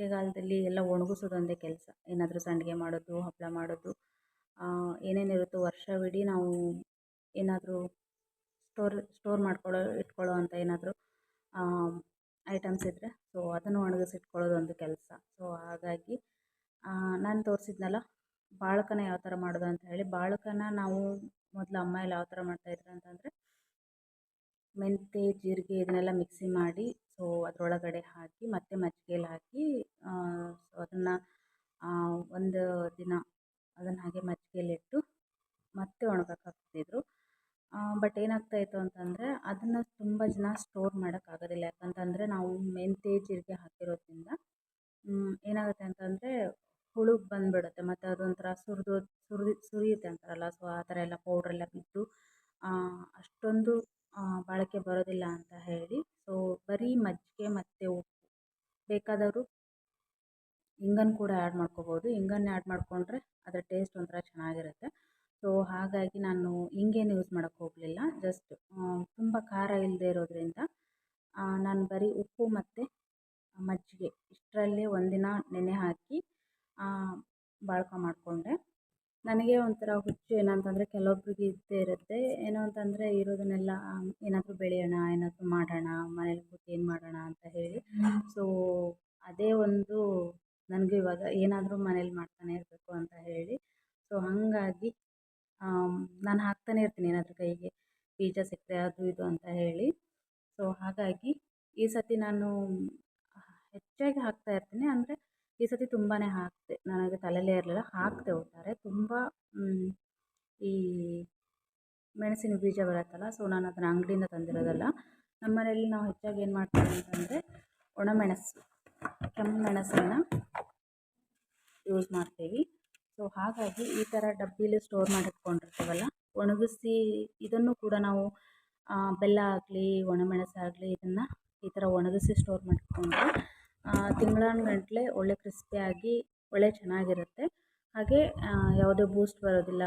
ಬೇಸಿಗೆಗಾಲದಲ್ಲಿ ಎಲ್ಲ ಒಣಗಿಸೋದೊಂದೇ ಕೆಲಸ. ಏನಾದರೂ ಸಂಡಿಗೆ ಮಾಡೋದು ಹಪ್ಪಳ ಮಾಡೋದು ಏನೇನಿರುತ್ತೋ ವರ್ಷವಿಡೀ ನಾವು ಏನಾದರೂ ಸ್ಟೋರ್ ಸ್ಟೋರ್ ಮಾಡ್ಕೊಳ್ಳೋ, ಇಟ್ಕೊಳ್ಳೋ ಅಂಥ ಏನಾದರೂ ಐಟಮ್ಸ್ ಇದ್ದರೆ ಸೊ ಅದನ್ನು ಒಣಗಿಸಿ ಇಟ್ಕೊಳ್ಳೋದು ಒಂದು ಕೆಲಸ. ಸೊ ಹಾಗಾಗಿ ನಾನು ತೋರಿಸಿದ್ನಲ್ಲ, ಬಾಳಕನ ಯಾವ ಥರ ಮಾಡೋದು ಅಂತ ಹೇಳಿ, ಬಾಳಕನ ನಾವು ಮೊದಲು ಅಮ್ಮ ಎಲ್ಲ ಯಾವ ಥರ ಮಾಡ್ತಾಯಿದ್ರು ಅಂತಂದರೆ ಮೆಂತ್ಯ, ಜೀರಿಗೆ ಇದನ್ನೆಲ್ಲ ಮಿಕ್ಸಿ ಮಾಡಿ ಸೊ ಅದರೊಳಗಡೆ ಹಾಕಿ, ಮತ್ತೆ ಮಜ್ಜಿಗೆಲಿ ಹಾಕಿ ಸೊ ಅದನ್ನು ಒಂದು ದಿನ ಅದನ್ನು ಹಾಗೆ ಮಜ್ಜಿಗೆಲಿಟ್ಟು ಮತ್ತೆ ಒಣಗಕ್ಕೆ ಹಾಕ್ತಿದ್ರು ಬಟ್ ಏನಾಗ್ತಾಯಿತ್ತು ಅಂತಂದರೆ, ಅದನ್ನು ತುಂಬ ಜನ ಸ್ಟೋರ್ ಮಾಡೋಕ್ಕಾಗೋದಿಲ್ಲ ಯಾಕಂತಂದರೆ ನಾವು ಮೆಂತ್ಯ, ಜೀರಿಗೆ ಹಾಕಿರೋದ್ರಿಂದ ಏನಾಗುತ್ತೆ ಅಂತಂದರೆ ಹುಳು ಬಂದುಬಿಡುತ್ತೆ. ಮತ್ತು ಅದೊಂಥರ ಸುರಿದು ಸುರಿದು, ಸುರಿಯುತ್ತೆ ಅಂತಾರಲ್ಲ. ಸೊ ಆ ಥರ ಎಲ್ಲ ಪೌಡ್ರೆಲ್ಲ ಬಿದ್ದು ಅಷ್ಟೊಂದು ಬಾಳಿಕೆ ಬರೋದಿಲ್ಲ ಅಂತ ಹೇಳಿ. ಸೊ ಬರೀ ಮಜ್ಜಿಗೆ ಮತ್ತು ಉಪ್ಪು. ಬೇಕಾದವರು ಇಂಗನ್ನು ಕೂಡ ಆ್ಯಡ್ ಮಾಡ್ಕೋಬೋದು. ಇಂಗನ್ನು ಆ್ಯಡ್ ಮಾಡಿಕೊಂಡ್ರೆ ಅದರ ಟೇಸ್ಟ್ ಒಂಥರ ಚೆನ್ನಾಗಿರುತ್ತೆ. ಸೊ ಹಾಗಾಗಿ ನಾನು ಇಂಗೇನು ಯೂಸ್ ಮಾಡೋಕ್ಕೆ ಹೋಗಲಿಲ್ಲ. ಜಸ್ಟ್ ತುಂಬ ಖಾರ ಇಲ್ಲದೆ ಇರೋದರಿಂದ ನಾನು ಬರೀ ಉಪ್ಪು ಮತ್ತು ಮಜ್ಜಿಗೆ ಇಷ್ಟರಲ್ಲೇ ಒಂದಿನ ನೆನೆ ಹಾಕಿ ಬಾಳ್ಕ ಮಾಡಿಕೊಂಡೆ. ನನಗೆ ಒಂಥರ ಹುಚ್ಚು ಏನಂತಂದರೆ ಕೆಲವೊಬ್ಬರಿಗೆ ಇದ್ದೇ ಇರುತ್ತೆ. ಏನು ಅಂತಂದರೆ ಇರೋದನ್ನೆಲ್ಲ ಏನಾದರೂ ಬೆಳೆಯೋಣ, ಏನಾದರೂ ಮಾಡೋಣ, ಮನೇಲಿ ಕೂತು ಏನು ಮಾಡೋಣ ಅಂತ ಹೇಳಿ. ಸೊ ಅದೇ ಒಂದು ನನಗೂ ಇವಾಗ ಏನಾದರೂ ಮನೇಲಿ ಮಾಡ್ತಾನೆ ಇರಬೇಕು ಅಂತ ಹೇಳಿ. ಸೊ ಹಾಗಾಗಿ ನಾನು ಹಾಕ್ತಾನೆ ಇರ್ತೀನಿ ಏನಾದರೂ ಕೈಗೆ. ಬೀಜ ಸಿಕ್ಕರೆ ಅದು ಇದು ಅಂತ ಹೇಳಿ. ಸೊ ಹಾಗಾಗಿ ಈ ಸತಿ ನಾನು ಹೆಚ್ಚಾಗಿ ಹಾಕ್ತಾ ಇರ್ತೀನಿ. ಅಂದರೆ ಈ ಸತಿ ತುಂಬಾ ಹಾಕಿದೆ ನನಗೆ ತಲೆಯಲ್ಲೇ ಇರಲಿಲ್ಲ. ಹಾಕಿದೆ ಒಟ್ಟಾರೆ. ತುಂಬ ಈ ಮೆಣಸಿನ ಬೀಜ ಬರುತ್ತಲ್ಲ, ಸೊ ನಾನು ಅದನ್ನು ಅಂಗಡಿಯಿಂದ ತಂದಿರೋದಲ್ಲ. ನಮ್ಮ ಮನೆಯಲ್ಲಿ ನಾವು ಹೆಚ್ಚಾಗಿ ಏನು ಮಾಡ್ತೀವಿ ಅಂತಂದರೆ, ಒಣಮೆಣಸು ಮೆಣಸನ್ನು ಯೂಸ್ ಮಾಡ್ತೀವಿ. ಸೊ ಹಾಗಾಗಿ ಈ ಥರ ಡಬ್ಬಿಲಿ ಸ್ಟೋರ್ ಮಾಡಿಟ್ಕೊಂಡಿರ್ತೀವಲ್ಲ, ಒಣಗಿಸಿ ಇದನ್ನು ಕೂಡ ನಾವು ಬೆಲ್ಲ ಆಗಲಿ ಒಣಮೆಣಸಾಗಲಿ ಇದನ್ನು ಈ ಥರ ಒಣಗಿಸಿ ಸ್ಟೋರ್ ಮಾಡಿಟ್ಕೊಂಡ್ರೆ ತಿಂಗಳಾನುಗಟ್ಲೆ ಒಳ್ಳೆ ಕ್ರಿಸ್ಪಿಯಾಗಿ ಒಳ್ಳೆ ಚೆನ್ನಾಗಿರುತ್ತೆ. ಹಾಗೆ ಯಾವುದೇ ಬೂಸ್ಟ್ ಬರೋದಿಲ್ಲ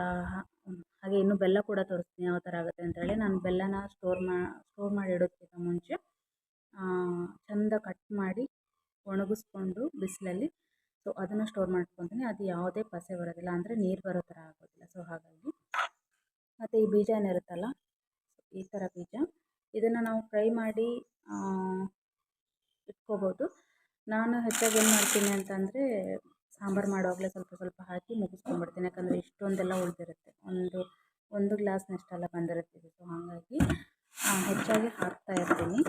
ಹಾಗೆ ಇನ್ನು ಬೆಲ್ಲ ಕೂಡ ತೋರಿಸ್ತೀನಿ ಯಾವ ಥರ ಆಗುತ್ತೆ ಅಂತೇಳಿ ನಾನು ಬೆಲ್ಲನ ಸ್ಟೋರ್ ಮಾ ಸ್ಟೋರ್ ಮಾಡಿ ಇಡೋದಕ್ಕಿಂತ ಮುಂಚೆ. ಚಂದ ಕಟ್ ಮಾಡಿ ಒಣಗಿಸ್ಕೊಂಡು ಬಿಸಿಲಲ್ಲಿ ಸೊ ಅದನ್ನು ಸ್ಟೋರ್ ಮಾಡ್ಕೊತೀನಿ. ಅದು ಯಾವುದೇ ಪಸೆ ಬರೋದಿಲ್ಲ, ಅಂದರೆ ನೀರು ಬರೋ ಥರ ಆಗೋದಿಲ್ಲ ಸೊ ಹಾಗಾಗಿ. ಮತ್ತು ಈ ಬೀಜ ಏನಿರುತ್ತಲ್ಲ ಈ ಥರ ಬೀಜ, ಇದನ್ನು ನಾವು ಫ್ರೈ ಮಾಡಿ ಇಟ್ಕೋಬೋದು. ನಾನು ಹೆಚ್ಚಾಗಿ ಏನು ಮಾಡ್ತೀನಿ ಅಂತಂದರೆ ಸಾಂಬಾರು ಮಾಡುವಾಗಲೇ ಸ್ವಲ್ಪ ಸ್ವಲ್ಪ ಹಾಕಿ ಮುಗಿಸ್ಕೊಂಡ್ಬಿಡ್ತೀನಿ. ಯಾಕಂದರೆ ಇಷ್ಟೊಂದೆಲ್ಲ ಉಳಿದಿರುತ್ತೆ. ಒಂದು ಒಂದು ಗ್ಲಾಸ್ನಷ್ಟೆಲ್ಲ ಬಂದಿರುತ್ತೆ ಸೊ ಹಾಗಾಗಿ ಹೆಚ್ಚಾಗಿ ಹಾಕ್ತಾ ಇರ್ತೀನಿ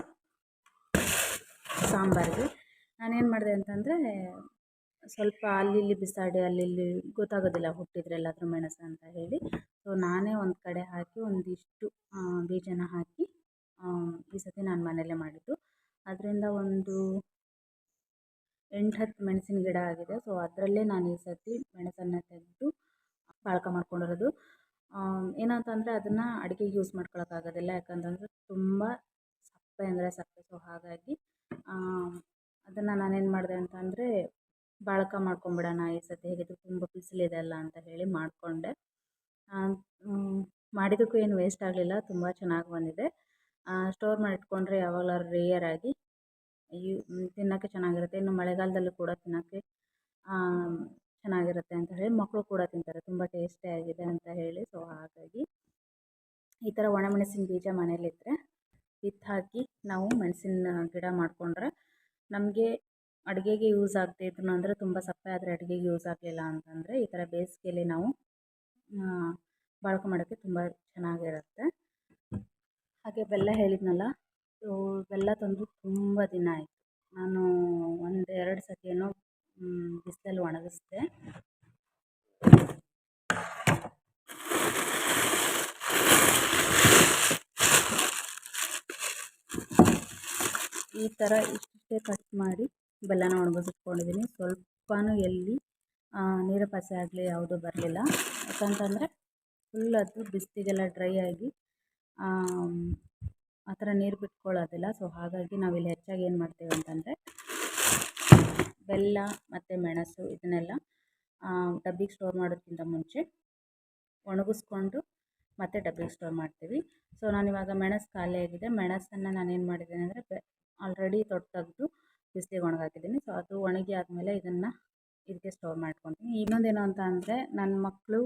ಸಾಂಬಾರಿಗೆ. ನಾನೇನು ಮಾಡಿದೆ ಅಂತಂದರೆ ಸ್ವಲ್ಪ ಅಲ್ಲಿ ಇಲ್ಲಿ ಬಿಸಾಡಿ ಅಲ್ಲಿ ಇಲ್ಲಿ ಗೊತ್ತಾಗೋದಿಲ್ಲ ಹುಟ್ಟಿದರೆ ಎಲ್ಲಾದರೂ ಮೆಣಸು ಅಂತ ಹೇಳಿ. ಸೊ ನಾನೇ ಒಂದು ಕಡೆ ಹಾಕಿ ಒಂದಿಷ್ಟು ಬೀಜನ ಹಾಕಿ ಈ ಸತಿ ನಾನು ಮನೆಯಲ್ಲೇ ಮಾಡಿದ್ದು. ಅದರಿಂದ ಒಂದು ಎಂಟು ಹತ್ತು ಮೆಣಸಿನ ಗಿಡ ಆಗಿದೆ. ಸೊ ಅದರಲ್ಲೇ ನಾನು ಈ ಸರ್ತಿ ಮೆಣಸನ್ನು ತೆಗೆದು ಬಾಳ್ಕ ಮಾಡ್ಕೊಂಡಿರೋದು. ಏನಂತಂದರೆ ಅದನ್ನು ಅಡುಗೆಗೆ ಯೂಸ್ ಮಾಡ್ಕೊಳಕ್ಕಾಗೋದಿಲ್ಲ ಯಾಕಂತಂದರೆ ತುಂಬ ಸಪ್ಪೆ ಅಂದರೆ ಸಪ್ಪೆ. ಸೊ ಹಾಗಾಗಿ ಅದನ್ನು ನಾನೇನು ಮಾಡಿದೆ ಅಂತಂದರೆ ಬಾಳಕ ಮಾಡ್ಕೊಂಬಿಡೋಣ. ಈ ಸರ್ತಿ ಹೇಗಿದ್ರು ತುಂಬ ಬಿಸಿಲಿದೆ ಅಲ್ಲ ಅಂತ ಹೇಳಿ ಮಾಡಿಕೊಂಡೆ. ಮಾಡಿದ್ದಕ್ಕೂ ಏನು ವೇಸ್ಟ್ ಆಗಲಿಲ್ಲ. ತುಂಬ ಚೆನ್ನಾಗಿ ಬಂದಿದೆ. ಸ್ಟೋರ್ ಮಾಡಿಟ್ಕೊಂಡ್ರೆ ಇಟ್ಕೊಂಡ್ರೆ ರೇಯರ್ ರೇಯರಾಗಿ ಈ ತಿನ್ನೋಕ್ಕೆ ಚೆನ್ನಾಗಿರುತ್ತೆ. ಇನ್ನು ಮಳೆಗಾಲದಲ್ಲೂ ಕೂಡ ತಿನ್ನೋಕ್ಕೆ ಚೆನ್ನಾಗಿರುತ್ತೆ ಅಂತ ಹೇಳಿ ಮಕ್ಕಳು ಕೂಡ ತಿಂತಾರೆ. ತುಂಬ ಟೇಸ್ಟಿಯಾಗಿದೆ ಅಂತ ಹೇಳಿ. ಸೊ ಹಾಗಾಗಿ ಈ ಥರ ಒಣಮೆಣಸಿನ ಬೀಜ ಮನೇಲಿದ್ದರೆ ಕಿತ್ತಾಕಿ ನಾವು ಮೆಣಸಿನ ಗಿಡ ಮಾಡಿಕೊಂಡ್ರೆ ನಮಗೆ ಅಡುಗೆಗೆ ಯೂಸ್ ಆಗದೇ ಇದ್ರು ಅಂದರೆ ತುಂಬ ಸಪ್ಪೆ ಆದರೆ ಅಡುಗೆಗೆ ಯೂಸ್ ಆಗಲಿಲ್ಲ ಅಂತಂದರೆ ಈ ಥರ ಬೇಸಿಗೆಯಲ್ಲಿ ನಾವು ಬಳಕೆ ಮಾಡೋಕ್ಕೆ ತುಂಬ ಚೆನ್ನಾಗಿರುತ್ತೆ. ಹಾಗೆ ಬೆಲ್ಲ ಹೇಳಿದ್ನಲ್ಲ ಸೊ ಬೆಲ್ಲ ತಂದು ತುಂಬ ದಿನ ಆಯಿತು. ನಾನು ಒಂದು ಎರಡು ಸತಿ ಏನೋ ಬಿಸಿಲಲ್ಲಿ ಒಣಗಿಸ್ದೆ. ಈ ಥರ ಇಷ್ಟೇ ಕಟ್ ಮಾಡಿ ಬೆಲ್ಲನ ಒಣಗಿಸಿಟ್ಕೊಂಡಿದ್ದೀನಿ ಸ್ವಲ್ಪನೂ ಎಲ್ಲಿ ನೀರು ಪಸೆ ಆಗಲಿ ಯಾವುದೂ ಬರಲಿಲ್ಲ. ಯಾಕಂತಂದರೆ ಫುಲ್ ಅದು ಬಿಸಿಲಿಗೆಲ್ಲ ಡ್ರೈ ಆಗಿ ಆ ಥರ ನೀರು ಬಿಟ್ಕೊಳ್ಳೋದಿಲ್ಲ. ಸೊ ಹಾಗಾಗಿ ನಾವಿಲ್ಲಿ ಹೆಚ್ಚಾಗಿ ಏನು ಮಾಡ್ತೀವಿ ಅಂತಂದರೆ ಬೆಲ್ಲ ಮತ್ತು ಮೆಣಸು ಇದನ್ನೆಲ್ಲ ಡಬ್ಬಿಗೆ ಸ್ಟೋರ್ ಮಾಡೋದಕ್ಕಿಂತ ಮುಂಚೆ ಒಣಗಿಸ್ಕೊಂಡು ಮತ್ತೆ ಡಬ್ಬಿಗೆ ಸ್ಟೋರ್ ಮಾಡ್ತೀವಿ. ಸೊ ನಾನಿವಾಗ ಮೆಣಸು ಖಾಲಿಯಾಗಿದೆ ಮೆಣಸನ್ನು ನಾನೇನು ಮಾಡಿದ್ದೀನಿ ಅಂದರೆ ಬೆ ಆಲ್ರೆಡಿ ತೊಟ್ಟು ತೆಗೆದು ಬಿಸಿಲಿಗೆ ಒಣಗಾಕಿದ್ದೀನಿ. ಸೊ ಅದು ಒಣಗಿ ಆದಮೇಲೆ ಇದನ್ನು ಇದಕ್ಕೆ ಸ್ಟೋರ್ ಮಾಡ್ಕೊತೀನಿ. ಇನ್ನೊಂದೇನು ಅಂತ ಅಂದರೆ ನನ್ನ ಮಕ್ಕಳು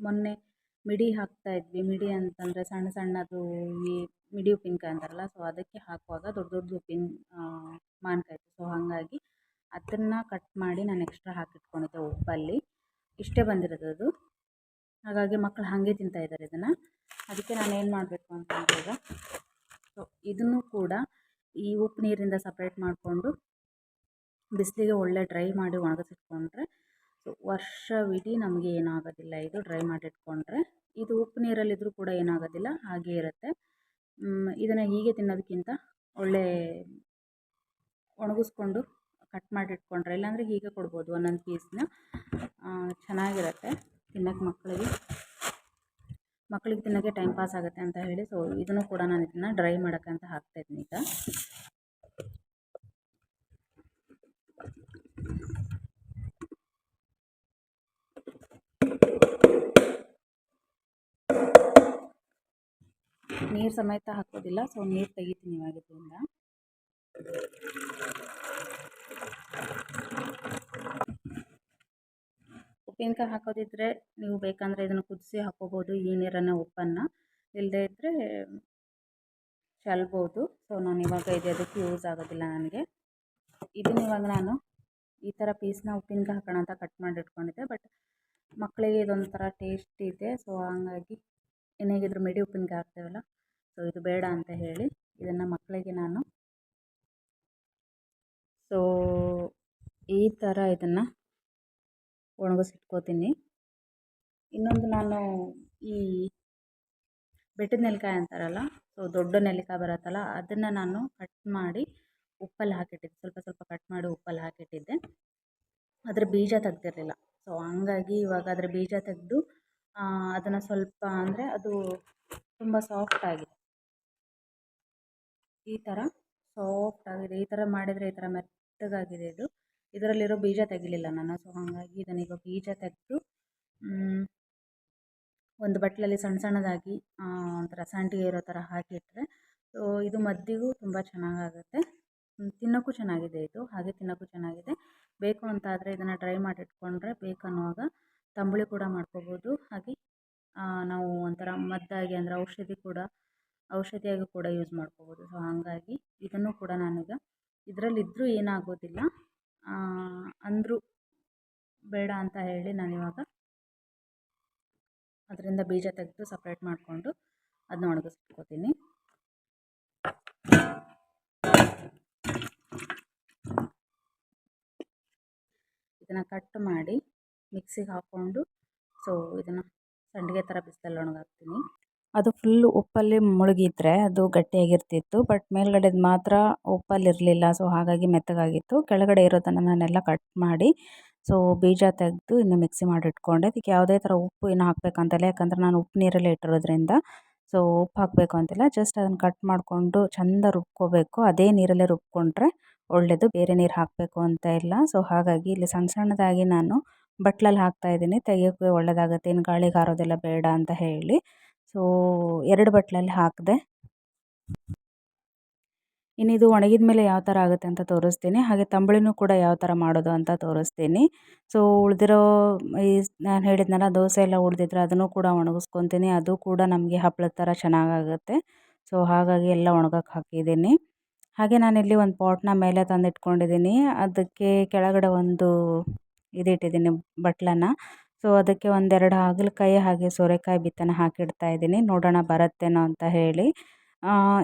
ಮೊನ್ನೆ ಮಿಡಿ ಹಾಕ್ತಾಯಿದ್ವಿ ಮಿಡಿ ಅಂತಂದರೆ ಸಣ್ಣ ಸಣ್ಣದು ಈ ಮಿಡಿ ಉಪ್ಪಿನ್ಕಾಯಿ ಅಂತಾರಲ್ಲ ಸೊ ಅದಕ್ಕೆ ಹಾಕುವಾಗ ದೊಡ್ಡ ದೊಡ್ಡದು ಉಪ್ಪಿನ ಮಾವಿನ್ಕಾಯಿ ಸೊ ಹಾಗಾಗಿ ಅದನ್ನು ಕಟ್ ಮಾಡಿ ನಾನು ಎಕ್ಸ್ಟ್ರಾ ಹಾಕಿಟ್ಕೊಂಡಿದ್ದೆ ಉಪ್ಪಲ್ಲಿ. ಇಷ್ಟೇ ಬಂದಿರೋದು ಅದು. ಹಾಗಾಗಿ ಮಕ್ಕಳು ಹಾಗೆ ತಿಂತಾಯಿದ್ದಾರೆ ಇದನ್ನು. ಅದಕ್ಕೆ ನಾನು ಏನು ಮಾಡಬೇಕು ಅಂತಂದರೆ ಈಗ ಸೊ ಇದನ್ನು ಕೂಡ ಈ ಉಪ್ಪು ನೀರಿಂದ ಸಪ್ರೇಟ್ ಮಾಡಿಕೊಂಡು ಬಿಸಿಲಿಗೆ ಒಳ್ಳೆ ಡ್ರೈ ಮಾಡಿ ಒಣಗಿಸಿಟ್ಕೊಂಡ್ರೆ ಸೊ ವರ್ಷವಿಡೀ ನಮಗೆ ಏನಾಗೋದಿಲ್ಲ. ಇದು ಡ್ರೈ ಮಾಡಿಟ್ಕೊಂಡ್ರೆ ಇದು ಉಪ್ಪು ನೀರಲ್ಲಿದ್ದರೂ ಕೂಡ ಏನಾಗೋದಿಲ್ಲ, ಹಾಗೇ ಇರುತ್ತೆ. ಇದನ್ನು ಹೀಗೆ ತಿನ್ನೋದಕ್ಕಿಂತ ಒಳ್ಳೆ ಒಣಗಿಸ್ಕೊಂಡು ಕಟ್ ಮಾಡಿಟ್ಕೊಂಡ್ರೆ, ಇಲ್ಲಾಂದರೆ ಹೀಗೆ ಕೊಡ್ಬೋದು ಒಂದೊಂದು ಪೀಸ್ನ. ಚೆನ್ನಾಗಿರುತ್ತೆ ತಿನ್ನೋಕ್ಕೆ ಮಕ್ಕಳಿಗೆ. ಮಕ್ಕಳಿಗೆ ತಿನ್ನೋಕ್ಕೆ ಟೈಮ್ ಪಾಸ್ ಆಗುತ್ತೆ ಅಂತ ಹೇಳಿ ಸೊ ಇದನ್ನು ಕೂಡ ನಾನು ಇದನ್ನು ಡ್ರೈ ಮಾಡೋಕ್ಕಂತ ಹಾಕ್ತಾಯಿದ್ದೀನಿ ಈಗ. ನೀರು ಸಮೇತ ಹಾಕೋದಿಲ್ಲ ಸೊ ನೀರು ತೆಗಿತೀನಿ ಇವಾಗ ಇದರಿಂದ. ಉಪ್ಪಿನಕಾಯಿ ಹಾಕೋದಿದ್ರೆ ನೀವು ಬೇಕಂದ್ರೆ ಇದನ್ನು ಕುದಿಸಿ ಹಾಕೋಬಹುದು ಈ ನೀರನ್ನು ಉಪ್ಪನ್ನು. ಇಲ್ಲದೆ ಇದ್ದರೆ ಚೆಲ್ಬೋದು ಸೊ ನಾನು ಇವಾಗ ಇದು ಅದಕ್ಕೆ ಯೂಸ್ ಆಗೋದಿಲ್ಲ ನನಗೆ. ಇದನ್ನ ಇವಾಗ ನಾನು ಈ ಥರ ಪೀಸ್ನ ಉಪ್ಪಿನಕಾಯಿ ಹಾಕೋಣ ಅಂತ ಕಟ್ ಮಾಡಿ ಇಟ್ಕೊಂಡಿದ್ದೆ ಬಟ್ ಮಕ್ಕಳಿಗೆ ಇದೊಂಥರ ಟೇಸ್ಟ್ ಇದೆ. ಸೊ ಹಂಗಾಗಿ ಏನಾಗಿದ್ರು ಮಿಡಿ ಉಪ್ಪಿನಕಾಯಿ ಹಾಕ್ತೇವಲ್ಲ? ಸೊ ಇದು ಬೇಡ ಅಂತ ಹೇಳಿ ಇದನ್ನು ಮಕ್ಕಳಿಗೆ ನಾನು ಸೊ ಈ ಥರ ಇದನ್ನು ಒಣಗಿಸಿಟ್ಕೋತೀನಿ. ಇನ್ನೊಂದು ನಾನು ಈ ಬೆಟ್ಟದ ನೆಲ್ಲಿಕಾಯಿ ಅಂತಾರಲ್ಲ? ಸೊ ದೊಡ್ಡ ನೆಲ್ಲಿಕಾಯಿ ಬರುತ್ತಲ್ಲ, ಅದನ್ನು ನಾನು ಕಟ್ ಮಾಡಿ ಉಪ್ಪಲ್ಲಿ ಹಾಕಿಟ್ಟಿದ್ದೆ. ಸ್ವಲ್ಪ ಸ್ವಲ್ಪ ಕಟ್ ಮಾಡಿ ಉಪ್ಪಲ್ಲಿ ಹಾಕಿಟ್ಟಿದ್ದೆ. ಅದರ ಬೀಜ ತೆಗ್ದಿರಲಿಲ್ಲ. ಸೊ ಹಂಗಾಗಿ ಇವಾಗ ಅದರ ಬೀಜ ತೆಗೆದು ಅದನ್ನು ಸ್ವಲ್ಪ ಅಂದರೆ ಅದು ತುಂಬ ಸಾಫ್ಟ್ ಆಗಿದೆ. ಈ ಥರ ಸಾಫ್ಟ್ ಆಗಿದೆ. ಈ ಥರ ಮಾಡಿದರೆ ಈ ಥರ ಮೆತ್ತಗಾಗಿದೆ ಇದು. ಇದರಲ್ಲಿರೋ ಬೀಜ ತೆಗಿಲಿಲ್ಲ ನಾನು. ಸೊ ಹಾಗಾಗಿ ಇದನ್ನೀಗ ಬೀಜ ತೆಗೆದು ಒಂದು ಬಟ್ಲಲ್ಲಿ ಸಣ್ಣ ಸಣ್ಣದಾಗಿ ಒಂಥರ ಸಂಡಿಗೆ ಇರೋ ಥರ ಹಾಕಿಟ್ಟರೆ ಸೊ ಇದು ಮದ್ದಿಗೂ ತುಂಬ ಚೆನ್ನಾಗಾಗುತ್ತೆ. ತಿನ್ನೋಕ್ಕೂ ಚೆನ್ನಾಗಿದೆ ಇದು. ಹಾಗೆ ತಿನ್ನೋಕ್ಕೂ ಚೆನ್ನಾಗಿದೆ. ಬೇಕು ಅಂತ ಆದರೆ ಇದನ್ನು ಡ್ರೈ ಮಾಡಿಟ್ಕೊಂಡ್ರೆ ಬೇಕನ್ನುವಾಗ ತಂಬುಳಿ ಕೂಡ ಮಾಡ್ಕೋಬೋದು. ಹಾಗೆ ನಾವು ಒಂಥರ ಮದ್ದಾಗಿ ಅಂದರೆ ಔಷಧಿ ಕೂಡ, ಔಷಧಿಯಾಗಿ ಕೂಡ ಯೂಸ್ ಮಾಡ್ಕೋಬೋದು. ಸೊ ಹಾಗಾಗಿ ಇದನ್ನು ಕೂಡ ನಾನೀಗ ಇದರಲ್ಲಿದ್ದರೂ ಏನಾಗೋದಿಲ್ಲ. ಅಂದರೂ ಬೇಡ ಅಂತ ಹೇಳಿ ನಾನಿವಾಗ ಅದರಿಂದ ಬೀಜ ತೆಗೆದು ಸಪ್ರೇಟ್ ಮಾಡಿಕೊಂಡು ಅದನ್ನ ಒಣಗಿಸ್ಕೊತೀನಿ. ಇದನ್ನು ಕಟ್ ಮಾಡಿ ಮಿಕ್ಸಿಗೆ ಹಾಕ್ಕೊಂಡು ಸೊ ಇದನ್ನು ಸಂಡಿಗೆ ಥರ ಬಿಸಿಲಲ್ಲಿ ಒಣಗಾಕ್ತೀನಿ. ಅದು ಫುಲ್ಲು ಉಪ್ಪಲ್ಲಿ ಮುಳುಗಿದ್ರೆ ಅದು ಗಟ್ಟಿಯಾಗಿರ್ತಿತ್ತು ಬಟ್ ಮೇಲ್ಗಡೆದು ಮಾತ್ರ ಉಪ್ಪಲ್ಲಿರಲಿಲ್ಲ ಸೊ ಹಾಗಾಗಿ ಮೆತ್ತಗಾಗಿತ್ತು. ಕೆಳಗಡೆ ಇರೋದನ್ನು ನಾನೆಲ್ಲ ಕಟ್ ಮಾಡಿ ಸೊ ಬೀಜ ತೆಗೆದು ಇನ್ನು ಮಿಕ್ಸಿ ಮಾಡಿ ಇಟ್ಕೊಂಡೆ ಅದಕ್ಕೆ ಯಾವುದೇ ಥರ ಉಪ್ಪು ಏನು ಹಾಕಬೇಕಂತಿಲ್ಲ, ಯಾಕಂದರೆ ನಾನು ಉಪ್ಪು ನೀರಲ್ಲೇ ಇಟ್ಟಿರೋದ್ರಿಂದ ಸೊ ಉಪ್ಪು ಹಾಕಬೇಕು ಅಂತಿಲ್ಲ. ಜಸ್ಟ್ ಅದನ್ನು ಕಟ್ ಮಾಡಿಕೊಂಡು ಚೆಂದ ರುಬ್ಕೋಬೇಕು. ಅದೇ ನೀರಲ್ಲೇ ರುಬ್ಕೊಂಡ್ರೆ ಒಳ್ಳೆಯದು ಬೇರೆ ನೀರು ಹಾಕಬೇಕು ಅಂತ ಇಲ್ಲ. ಸೊ ಹಾಗಾಗಿ ಇಲ್ಲಿ ಸಣ್ಣ ಸಣ್ಣದಾಗಿ ನಾನು ಬಟ್ಲಲ್ಲಿ ಹಾಕ್ತಾ ಇದ್ದೀನಿ. ತೆಗಿಯೋಕ್ಕೆ ಒಳ್ಳೆಯದಾಗುತ್ತೆ ಇನ್ನು ಗಾಳಿಗೆ ಹಾರೋದೆಲ್ಲ ಬೇಡ ಅಂತ ಹೇಳಿ. ಸೊ ಎರಡು ಬಟ್ಲಲ್ಲಿ ಹಾಕಿದೆ. ಇನ್ನಿದು ಒಣಗಿದ ಮೇಲೆ ಯಾವ ಥರ ಆಗುತ್ತೆ ಅಂತ ತೋರಿಸ್ತೀನಿ. ಹಾಗೆ ತಂಬಳಿನೂ ಕೂಡ ಯಾವ ಥರ ಮಾಡೋದು ಅಂತ ತೋರಿಸ್ತೀನಿ. ಸೊ ಉಳಿದಿರೋ ಈ ನಾನು ಹೇಳಿದ್ನಲ್ಲ, ದೋಸೆ ಎಲ್ಲ ಉಳಿದಿದ್ರೆ ಅದನ್ನು ಕೂಡ ಒಣಗಿಸ್ಕೊತೀನಿ. ಅದು ಕೂಡ ನಮಗೆ ಹಪ್ಪಳದ ಥರ ಚೆನ್ನಾಗಾಗುತ್ತೆ. ಸೊ ಹಾಗಾಗಿ ಎಲ್ಲ ಒಣಗಕ್ಕೆ ಹಾಕಿದ್ದೀನಿ. ಹಾಗೆ ನಾನಿಲ್ಲಿ ಒಂದು ಪಾಟ್ನ ಮೇಲೆ ತಂದಿಟ್ಕೊಂಡಿದ್ದೀನಿ. ಅದಕ್ಕೆ ಕೆಳಗಡೆ ಒಂದು ಇದಿಟ್ಟಿದ್ದೀನಿ ಬಟ್ಲನ್ನು. ಸೊ, ಅದಕ್ಕೆ ಒಂದೆರಡು ಹಾಗಲಕಾಯಿ ಹಾಗೆ ಸೋರೆಕಾಯಿ ಬಿತ್ತನೆ ಹಾಕಿಡ್ತಾ ಇದ್ದೀನಿ. ನೋಡೋಣ ಬರುತ್ತೇನೋ ಅಂತ ಹೇಳಿ.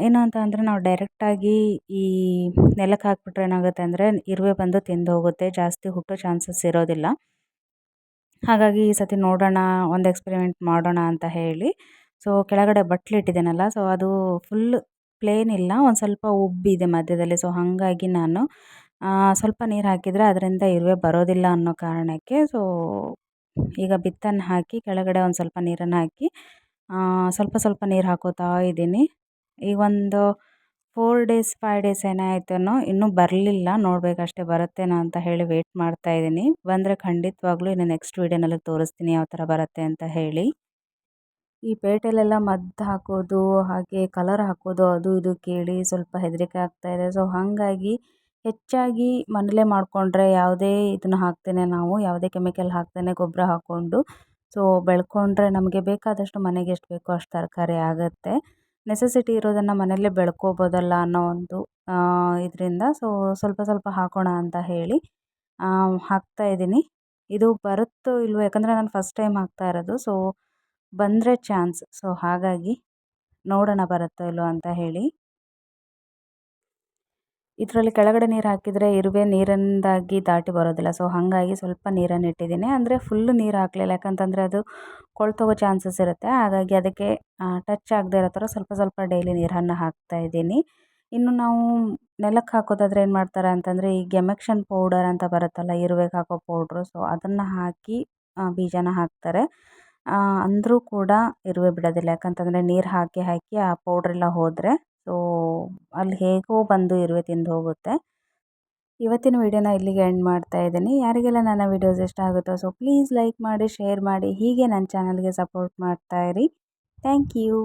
ಏನು ಅಂತ ಅಂದರೆ ನಾವು ಡೈರೆಕ್ಟಾಗಿ ಈ ನೆಲಕ್ಕೆ ಹಾಕ್ಬಿಟ್ರೆ ಏನಾಗುತ್ತೆ ಅಂದರೆ ಇರುವೆ ಬಂದು ತಿಂದು ಹೋಗುತ್ತೆ. ಜಾಸ್ತಿ ಹುಟ್ಟೋ ಚಾನ್ಸಸ್ ಇರೋದಿಲ್ಲ. ಹಾಗಾಗಿ ಈ ಸತಿ ನೋಡೋಣ, ಒಂದು ಎಕ್ಸ್ಪೆರಿಮೆಂಟ್ ಮಾಡೋಣ ಅಂತ ಹೇಳಿ. ಸೊ, ಕೆಳಗಡೆ ಬಟ್ಲು ಇಟ್ಟಿದ್ದೀನಲ್ಲ ಸೊ ಅದು ಫುಲ್ ಪ್ಲೇನ್ ಇಲ್ಲ, ಒಂದು ಸ್ವಲ್ಪ ಉಬ್ಬಿದೆ ಮಧ್ಯದಲ್ಲಿ. ಸೊ ಹಾಗಾಗಿ ನಾನು ಸ್ವಲ್ಪ ನೀರು ಹಾಕಿದರೆ ಅದರಿಂದ ಇರುವೆ ಬರೋದಿಲ್ಲ ಅನ್ನೋ ಕಾರಣಕ್ಕೆ ಸೊ ಈಗ ಬಿತ್ತನ್ನು ಹಾಕಿ, ಕೆಳಗಡೆ ಒಂದು ಸ್ವಲ್ಪ ನೀರನ್ನು ಹಾಕಿ ಸ್ವಲ್ಪ ಸ್ವಲ್ಪ ನೀರು ಹಾಕೋತಾ ಇದ್ದೀನಿ. ಈಗ ಒಂದು ಫೋರ್ ಡೇಸ್ ಫೈವ್ ಡೇಸ್ ಏನಾಯ್ತೇನೋ ಇನ್ನೂ ಬರಲಿಲ್ಲ. ನೋಡಬೇಕಷ್ಟೇ ಬರುತ್ತೇನೋ ಅಂತ ಹೇಳಿ ವೆಯ್ಟ್ ಮಾಡ್ತಾಯಿದ್ದೀನಿ ಬಂದರೆ ಖಂಡಿತವಾಗ್ಲೂ ಇನ್ನು ನೆಕ್ಸ್ಟ್ ವೀಡಿಯೋನಲ್ಲಿ ತೋರಿಸ್ತೀನಿ ಯಾವ ಥರ ಬರುತ್ತೆ ಅಂತ ಹೇಳಿ. ಈ ಪೇಟೆಲೆಲ್ಲ ಮದ್ದು ಹಾಕೋದು, ಹಾಗೆ ಕಲರ್ ಹಾಕೋದು, ಅದು ಇದು ಕೇಳಿ ಸ್ವಲ್ಪ ಹೆದರಿಕೆ ಆಗ್ತಾಯಿದೆ ಸೊ ಹಾಗಾಗಿ ಹೆಚ್ಚಾಗಿ ಮನೆಯಲ್ಲೇ ಮಾಡಿಕೊಂಡ್ರೆ ಯಾವುದೇ ಇದನ್ನ ಹಾಕ್ತೇನೆ ನಾವು, ಯಾವುದೇ ಕೆಮಿಕಲ್ ಹಾಕ್ತೇನೆ, ಗೊಬ್ಬರ ಹಾಕ್ಕೊಂಡು. ಸೊ ಬೆಳ್ಕೊಂಡ್ರೆ ನಮಗೆ ಬೇಕಾದಷ್ಟು ಮನೆಗೆ ಎಷ್ಟು ಬೇಕೋ ಅಷ್ಟು ತರಕಾರಿ ಆಗುತ್ತೆ. ನೆಸೆಸಿಟಿ ಇರೋದನ್ನು ಮನೆಯಲ್ಲೇ ಬೆಳ್ಕೋಬೋದಲ್ಲ ಅನ್ನೋ ಒಂದು ಇದರಿಂದ ಸೊ ಸ್ವಲ್ಪ ಸ್ವಲ್ಪ ಹಾಕೋಣ ಅಂತ ಹೇಳಿ ಹಾಕ್ತಾ ಇದ್ದೀನಿ. ಇದು ಬರುತ್ತೋ ಇಲ್ವೋ, ಯಾಕಂದರೆ ನಾನು ಫಸ್ಟ್ ಟೈಮ್ ಹಾಕ್ತಾ ಇರೋದು. ಸೊ ಬಂದರೆ ಚಾನ್ಸ್. ಸೊ, ಹಾಗಾಗಿ ನೋಡೋಣ ಬರುತ್ತೋ ಇಲ್ಲೋ ಅಂತ ಹೇಳಿ. ಇದರಲ್ಲಿ ಕೆಳಗಡೆ ನೀರು ಹಾಕಿದರೆ ಇರುವೆ ನೀರಿಂದಾಗಿ ದಾಟಿ ಬರೋದಿಲ್ಲ. ಸೊ, ಹಾಗಾಗಿ ಸ್ವಲ್ಪ ನೀರನ್ನು ಇಟ್ಟಿದ್ದೀನಿ. ಅಂದರೆ ಫುಲ್ಲು ನೀರು ಹಾಕಲಿಲ್ಲ. ಯಾಕಂತಂದರೆ ಅದು ಕೊಳ್ತೋಗೋ ಚಾನ್ಸಸ್ ಇರುತ್ತೆ. ಹಾಗಾಗಿ ಅದಕ್ಕೆ ಟಚ್ ಆಗದೆ ಇರೋ ಥರ ಸ್ವಲ್ಪ ಸ್ವಲ್ಪ ಡೈಲಿ ನೀರನ್ನು ಹಾಕ್ತಾ ಇದ್ದೀನಿ. ಇನ್ನು ನಾವು ನೆಲಕ್ಕೆ ಹಾಕೋದಾದ್ರೆ ಏನು ಮಾಡ್ತಾರೆ ಅಂತಂದರೆ ಈ ಗೆಮೆಕ್ಷನ್ ಪೌಡರ್ ಅಂತ ಬರುತ್ತಲ್ಲ, ಇರುವೆಗೆ ಹಾಕೋ ಪೌಡ್ರು ಸೊ, ಅದನ್ನು ಹಾಕಿ ಬೀಜನ ಹಾಕ್ತಾರೆ. ಅಂದರೂ ಕೂಡ ಇರುವೆ ಬಿಡೋದಿಲ್ಲ. ಯಾಕಂತಂದರೆ ನೀರು ಹಾಕಿ ಹಾಕಿ ಆ ಪೌಡ್ರೆಲ್ಲ ಹೋದರೆ ಸೊ ಅಲ್ಲಿ ಹೇಗೋ ಬಂದು ಇರುವೆ ತಿಂದು ಹೋಗುತ್ತೆ. ಇವತ್ತಿನ ವಿಡಿಯೋನ ಇಲ್ಲಿಗೆ ಎಂಡ್ ಮಾಡ್ತಾ ಇದ್ದೀನಿ. ಯಾರಿಗೆಲ್ಲ ನನ್ನ ವಿಡಿಯೋಸ್ ಇಷ್ಟ ಆಗುತ್ತೋ ಸೊ ಪ್ಲೀಸ್ ಲೈಕ್ ಮಾಡಿ ಶೇರ್ ಮಾಡಿ, ಹೀಗೆ ನನ್ನ ಚಾನಲ್ಗೆ ಸಪೋರ್ಟ್ ಮಾಡ್ತಾ ಇರಿ. Thank you